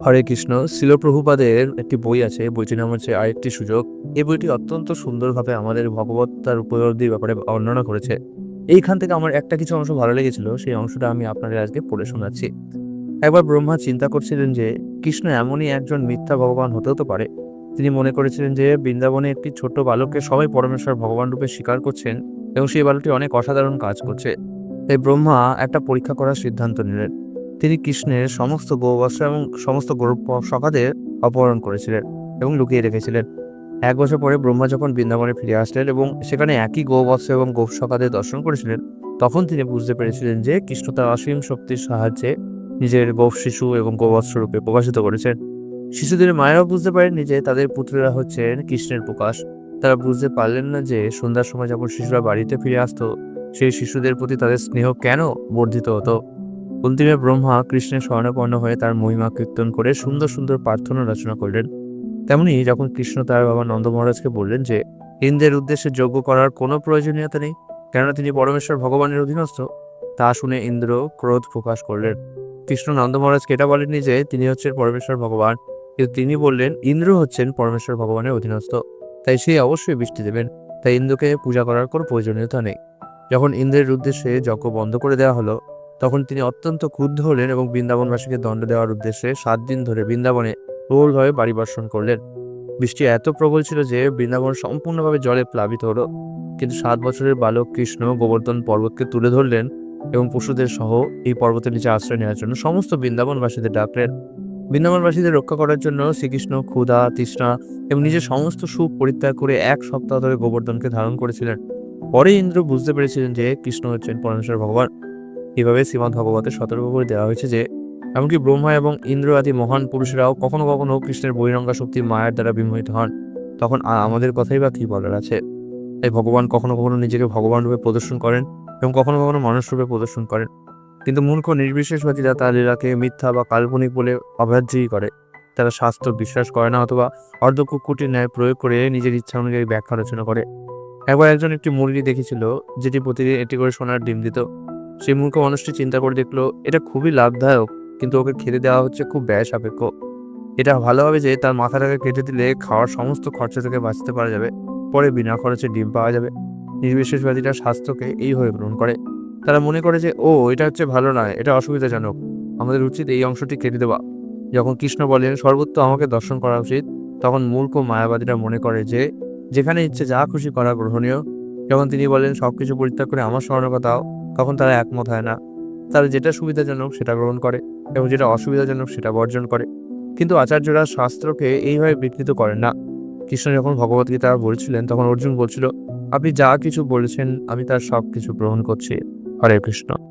হরে কৃষ্ণ, শিলপ্রভুপাদের একটি বই আছে, বইটির নাম হচ্ছে আরেকটি সুযোগ। এই বইটি অত্যন্ত সুন্দরভাবে আমাদের ভগবত্তার উপলব্ধির ব্যাপারে বর্ণনা করেছে। এইখান থেকে আমার একটা কিছু অংশ ভালো লেগেছিল, সেই অংশটা আমি আপনাদের আজকে পড়ে শোনাচ্ছি। একবার ব্রহ্মা চিন্তা করছিলেন যে, কৃষ্ণ এমনই একজন মিথ্যা ভগবান হতেও তো পারে। তিনি মনে করেছিলেন যে, বৃন্দাবনে একটি ছোট্ট বালককে সবাই পরমেশ্বর ভগবান রূপে স্বীকার করছেন এবং সেই বালকটি অনেক অসাধারণ কাজ করছে। তাই ব্রহ্মা একটা পরীক্ষা করার সিদ্ধান্ত নিলেন। তিনি কৃষ্ণের সমস্ত গৌবস্ত্র এবং সমস্ত গৌরব সখাদের অপহরণ করেছিলেন এবং লুকিয়ে রেখেছিলেন। এক বছর পরে ব্রহ্মা যখন বৃন্দাবনে ফিরে আসলেন এবং সেখানে একই গৌবস্ত্র এবং সখাদের দর্শন করেছিলেন, তখন তিনি বুঝতে পেরেছিলেন যে কৃষ্ণ তার অসীম শক্তির সাহায্যে নিজের গোপ শিশু এবং গোবৎস রূপে প্রকাশিত করেছেন। শিশুদের মায়েরাও বুঝতে পারেননি যে তাদের পুত্ররা হচ্ছেন কৃষ্ণের প্রকাশ। তারা বুঝতে পারলেন না যে সন্ধ্যার সময় যখন শিশুরা বাড়িতে ফিরে আসতো, সেই শিশুদের প্রতি তাদের স্নেহ কেন বর্ধিত হতো? অন্তিমে ব্রহ্মা কৃষ্ণের স্বর্ণপর্ণ হয়ে তার মহিমা কীর্তন করে সুন্দর সুন্দর প্রার্থনা রচনা করলেন। তেমনি যখন কৃষ্ণ তার বাবা নন্দ মহারাজকে বললেন যে ইন্দ্রের উদ্দেশ্যে যজ্ঞ করার কোনো প্রয়োজনীয়তা নেই, কেননা তিনি পরমেশ্বর ভগবানের অধীনস্থ তা শুনে ইন্দ্র ক্রোধ প্রকাশ করলেন। কৃষ্ণ নন্দ মহারাজকে এটা বলেননি যে, তিনি হচ্ছেন পরমেশ্বর ভগবান কিন্তু তিনি বললেন, ইন্দ্র হচ্ছেন পরমেশ্বর ভগবানের অধীনস্থ তাই সে অবশ্যই বৃষ্টি দেবেন, তাই ইন্দ্রকে পূজা করার কোনো প্রয়োজনীয়তা নেই। যখন ইন্দ্রের উদ্দেশ্যে যজ্ঞ বন্ধ করে দেওয়া হলো তখন তিনি অত্যন্ত ক্ষুব্ধ হলেন এবং বৃন্দাবনবাসীকে দণ্ড দেওয়ার উদ্দেশ্যে সাত দিন ধরে বৃন্দাবনে প্রবলভাবে বাড়ি বর্ষণ করলেন। বৃষ্টি এত প্রবল ছিল যে বৃন্দাবন সম্পূর্ণভাবে জলে প্লাবিত হলো। কিন্তু সাত বছরের বালক কৃষ্ণ গোবর্ধন পর্বতকে তুলে ধরলেন এবং পশুদের সহ এই পর্বতের নিচে আশ্রয় নেওয়ার জন্য সমস্ত বৃন্দাবনবাসীদের ডাকলেন। বৃন্দাবনবাসীদের রক্ষা করার জন্য শ্রীকৃষ্ণ ক্ষুধা, তৃষ্ণা এবং নিজের সমস্ত সুখ পরিত্যাগ করে এক সপ্তাহ ধরে গোবর্ধনকে ধারণ করেছিলেন। পরে ইন্দ্র বুঝতে পেরেছিলেন যে কৃষ্ণ হচ্ছেন পরমেশ্বর ভগবান। এভাবে শ্রীমদ্ ভগবতের সতর্ক করে দেওয়া হয়েছে যে, এমনকি ব্রহ্মা এবং ইন্দ্র আদি মহান পুরুষরাও কখনো কখনো কৃষ্ণের বহিরঙ্গা শক্তি মায়ের দ্বারা বিমোহিত হন। তখন আমাদের কথাই বা কি বলার আছে? তাই ভগবান কখনো কখনো নিজেকে ভগবান রূপে প্রদর্শন করেন এবং কখনো কখনো মানুষ রূপে প্রদর্শন করেন। কিন্তু মূর্খ নির্বিশেষবাদীরা তার লীলাকে মিথ্যা বা কাল্পনিক বলে অবাহ্যই করে। তারা শাস্ত্র বিশ্বাস করে না অথবা অর্ধকুকুটির ন্যায় প্রয়োগ করে নিজের ইচ্ছা অনুযায়ী ব্যাখ্যা রচনা করে। একবার একজন একটি মুরগি দেখেছিল, যেটি প্রতিদিন এটি করে সোনার ডিম দিত। সেই মূর্খ মানুষটি চিন্তা করে দেখল, এটা খুবই লাভদায়ক, কিন্তু ওকে খেতে দেওয়া হচ্ছে খুব ব্যয় সাপেক্ষ এটা ভালো হবে যে তার মাথাটাকে কেটে দিলে খাওয়ার সমস্ত খরচা থেকে বাঁচতে পারা যাবে, পরে বিনা খরচে ডিম পাওয়া যাবে। নির্বিশেষবাদীরা স্বাস্থ্যকে এইভাবে গ্রহণ করে। তারা মনে করে যে ও এটা হচ্ছে ভালো নয়, এটা অসুবিধাজনক। আমাদের উচিত এই অংশটি কেটে দেওয়া। যখন কৃষ্ণ বলেন সর্বত্র আমাকে দর্শন করা উচিত, তখন মূর্খ মায়াবাদীরা মনে করে যে, যেখানে ইচ্ছে যা খুশি করা গ্রহণীয়। যখন তিনি বলেন, সবকিছু পরিত্যাগ করে আমার স্মরণ কথাও তখন তারা একমত হয় না। তারা যেটা সুবিধাজনক সেটা গ্রহণ করে এবং যেটা অসুবিধাজনক সেটা বর্জন করে। কিন্তু আচার্যরা শাস্ত্রকে এইভাবে বিকৃত করেন না। কৃষ্ণ যখন ভগবদ্গীতা বলছিলেন, তখন অর্জুন বলছিল, আপনি যা কিছু বলেছেন, আমি তার সব কিছু গ্রহণ করছি। হরে কৃষ্ণ।